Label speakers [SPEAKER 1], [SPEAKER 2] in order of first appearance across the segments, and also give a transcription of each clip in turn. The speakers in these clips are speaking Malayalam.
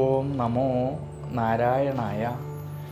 [SPEAKER 1] ഓം നമോ നാരായണായ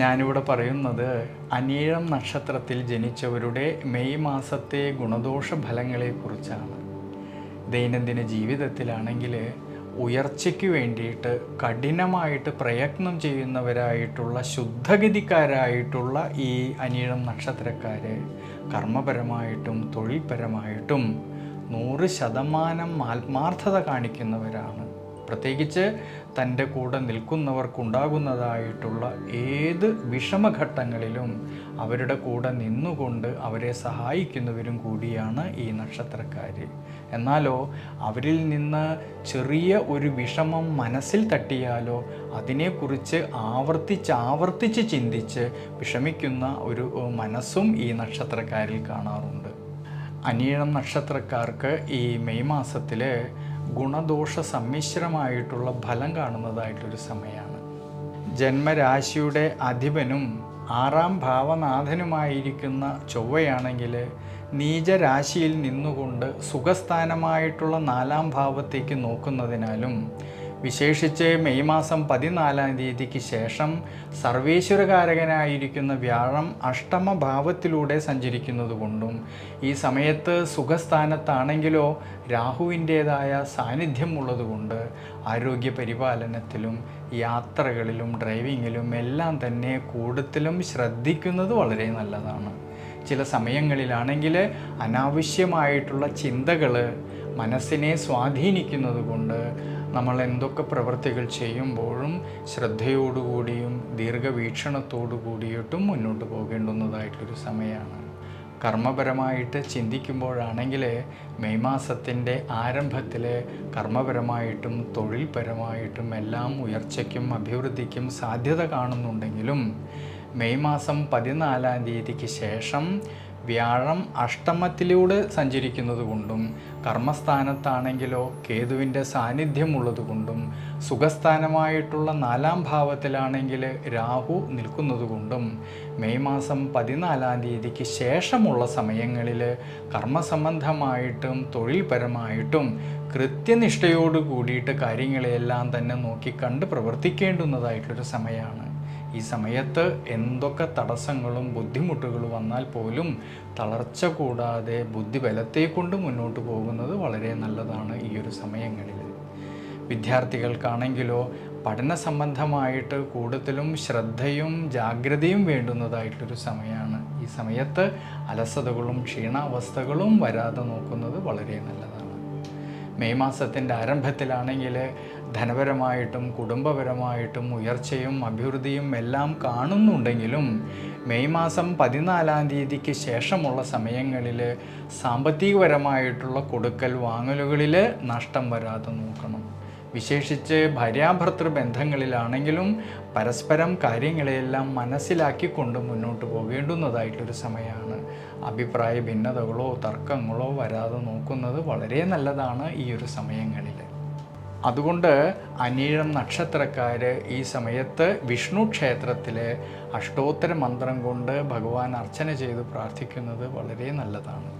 [SPEAKER 1] ഞാനിവിടെ പറയുന്നത് അനീഴം നക്ഷത്രത്തിൽ ജനിച്ചവരുടെ മെയ് മാസത്തെ ഗുണദോഷ ഫലങ്ങളെക്കുറിച്ചാണ്. ദൈനംദിന ജീവിതത്തിലാണെങ്കിൽ ഉയർച്ചയ്ക്ക് വേണ്ടിയിട്ട് കഠിനമായിട്ട് പ്രയത്നം ചെയ്യുന്നവരായിട്ടുള്ള ശുദ്ധഗതിക്കാരായിട്ടുള്ള ഈ അനീഴം നക്ഷത്രക്കാർ കർമ്മപരമായിട്ടും തൊഴിൽപരമായിട്ടും നൂറ് ശതമാനം ആത്മാർത്ഥത കാണിക്കുന്നവരാണ്. പ്രത്യേകിച്ച് തന്റെ കൂടെ നിൽക്കുന്നവർക്കുണ്ടാകുന്നതായിട്ടുള്ള ഏത് വിഷമഘട്ടങ്ങളിലും അവരുടെ കൂടെ നിന്നുകൊണ്ട് അവരെ സഹായിക്കുന്നവരും കൂടിയാണ് ഈ നക്ഷത്രക്കാർ എന്നാലോ അവരിൽ നിന്ന് ചെറിയ ഒരു വിഷമം മനസ്സിൽ തട്ടിയാലോ അതിനെക്കുറിച്ച് ആവർത്തിച്ച് ആവർത്തിച്ച് ചിന്തിച്ച് വിഷമിക്കുന്ന ഒരു മനസ്സും ഈ നക്ഷത്രക്കാരിൽ കാണാറുണ്ട്. അനീഴം നക്ഷത്രക്കാർക്ക് ഈ മെയ് മാസത്തിൽ ഗുണദോഷ സമ്മിശ്രമായിട്ടുള്ള ഫലം കാണുന്നതായിട്ടൊരു സമയമാണ് ജന്മരാശിയുടെ അധിപനും ആറാം ഭാവനാഥനുമായിരിക്കുന്ന ചൊവ്വയാണെങ്കിൽ നീചരാശിയിൽ നിന്നുകൊണ്ട് സുഖസ്ഥാനമായിട്ടുള്ള നാലാം ഭാവത്തേക്ക് നോക്കുന്നതിനാലും വിശേഷിച്ച് മെയ് മാസം പതിനാലാം തീയതിക്ക് ശേഷം സർവേശ്വരകാരകനായിരിക്കുന്ന വ്യാഴം അഷ്ടമ ഭാവത്തിലൂടെ സഞ്ചരിക്കുന്നതുകൊണ്ടും ഈ സമയത്ത് സുഖസ്ഥാനത്താണെങ്കിലോ രാഹുവിന്റേതായ സാന്നിധ്യം ഉള്ളതുകൊണ്ട് ആരോഗ്യ പരിപാലനത്തിലും യാത്രകളിലും ഡ്രൈവിങ്ങിലും എല്ലാം തന്നെ കൂടുതലും ശ്രദ്ധിക്കുന്നത് വളരെ നല്ലതാണ്. ചില സമയങ്ങളിലാണെങ്കിൽ അനാവശ്യമായിട്ടുള്ള ചിന്തകൾ മനസ്സിനെ സ്വാധീനിക്കുന്നത് കൊണ്ട് നമ്മൾ എന്തൊക്കെ പ്രവൃത്തികൾ ചെയ്യുമ്പോഴും ശ്രദ്ധയോടുകൂടിയും ദീർഘവീക്ഷണത്തോടു കൂടിയിട്ടും മുന്നോട്ട് പോകേണ്ടുന്നതായിട്ടൊരു സമയമാണ്. കർമ്മപരമായിട്ട് ചിന്തിക്കുമ്പോഴാണെങ്കിൽ മെയ് മാസത്തിന്റെ ആരംഭത്തിൽ കർമ്മപരമായിട്ടും തൊഴിൽപരമായിട്ടും എല്ലാം ഉയർച്ചയ്ക്കും അഭിവൃദ്ധിക്കും സാധ്യത കാണുന്നുണ്ടെങ്കിലും മെയ് മാസം പതിനാലാം തീയതിക്ക് ശേഷം വ്യാഴം അഷ്ടമത്തിലൂടെ സഞ്ചരിക്കുന്നത് കൊണ്ടും കർമ്മസ്ഥാനത്താണെങ്കിലോ കേതുവിന്റെ സാന്നിധ്യമുള്ളത് കൊണ്ടും സുഖസ്ഥാനമായിട്ടുള്ള നാലാം ഭാവത്തിലാണെങ്കിൽ രാഹു നിൽക്കുന്നത് കൊണ്ടും മെയ് മാസം പതിനാലാം തീയതിക്ക് ശേഷമുള്ള സമയങ്ങളിൽ കർമ്മസംബന്ധമായിട്ടും തൊഴിൽപരമായിട്ടും കൃത്യനിഷ്ഠയോട് കൂടിയിട്ട് കാര്യങ്ങളെയെല്ലാം തന്നെ നോക്കി നോക്കിക്കണ്ട് പ്രവർത്തിക്കേണ്ടുന്നതായിട്ടൊരു സമയമാണ്. ഈ സമയത്ത് എന്തൊക്കെ തടസ്സങ്ങളും ബുദ്ധിമുട്ടുകളും വന്നാൽ പോലും തളർച്ച കൂടാതെ ബുദ്ധിബലത്തെ കൊണ്ട് മുന്നോട്ട് പോകുന്നത് വളരെ നല്ലതാണ് ഈ ഒരു സമയങ്ങളിൽ. വിദ്യാർത്ഥികൾക്കാണെങ്കിലോ പഠന സംബന്ധമായിട്ട് കൂടുതലും ശ്രദ്ധയും ജാഗ്രതയും വേണ്ടുന്നതായിട്ടൊരു സമയമാണ്. ഈ സമയത്ത് അലസതകളും ക്ഷീണാവസ്ഥകളും വരാതെ നോക്കുന്നത് വളരെ നല്ലതാണ്. മെയ് മാസത്തിന്റെ ആരംഭത്തിലാണെങ്കിൽ ധനപരമായിട്ടും കുടുംബപരമായിട്ടും ഉയർച്ചയും അഭിവൃദ്ധിയും എല്ലാം കാണുന്നുണ്ടെങ്കിലും മെയ് മാസം പതിനാലാം തീയതിക്ക് ശേഷമുള്ള സമയങ്ങളിൽ സാമ്പത്തികപരമായിട്ടുള്ള കൊടുക്കൽ വാങ്ങലുകളിൽ നഷ്ടം വരാതെ നോക്കണം. വിശേഷിച്ച് ഭാര്യാഭർത്തൃ ബന്ധങ്ങളിലാണെങ്കിലും പരസ്പരം കാര്യങ്ങളെയെല്ലാം മനസ്സിലാക്കിക്കൊണ്ട് മുന്നോട്ട് പോകേണ്ടുന്നതായിട്ടൊരു സമയമാണ്. അഭിപ്രായ ഭിന്നതകളോ തർക്കങ്ങളോ വരാതെ നോക്കുന്നത് വളരെ നല്ലതാണ് ഈ ഒരു സമയങ്ങളിൽ. അതുകൊണ്ട് അനീഴം നക്ഷത്രക്കാർ ഈ സമയത്ത് വിഷ്ണു ക്ഷേത്രത്തിൽ അഷ്ടോത്തര മന്ത്രം കൊണ്ട് ഭഗവാൻ അർച്ചന ചെയ്ത് പ്രാർത്ഥിക്കുന്നത് വളരെ നല്ലതാണ്.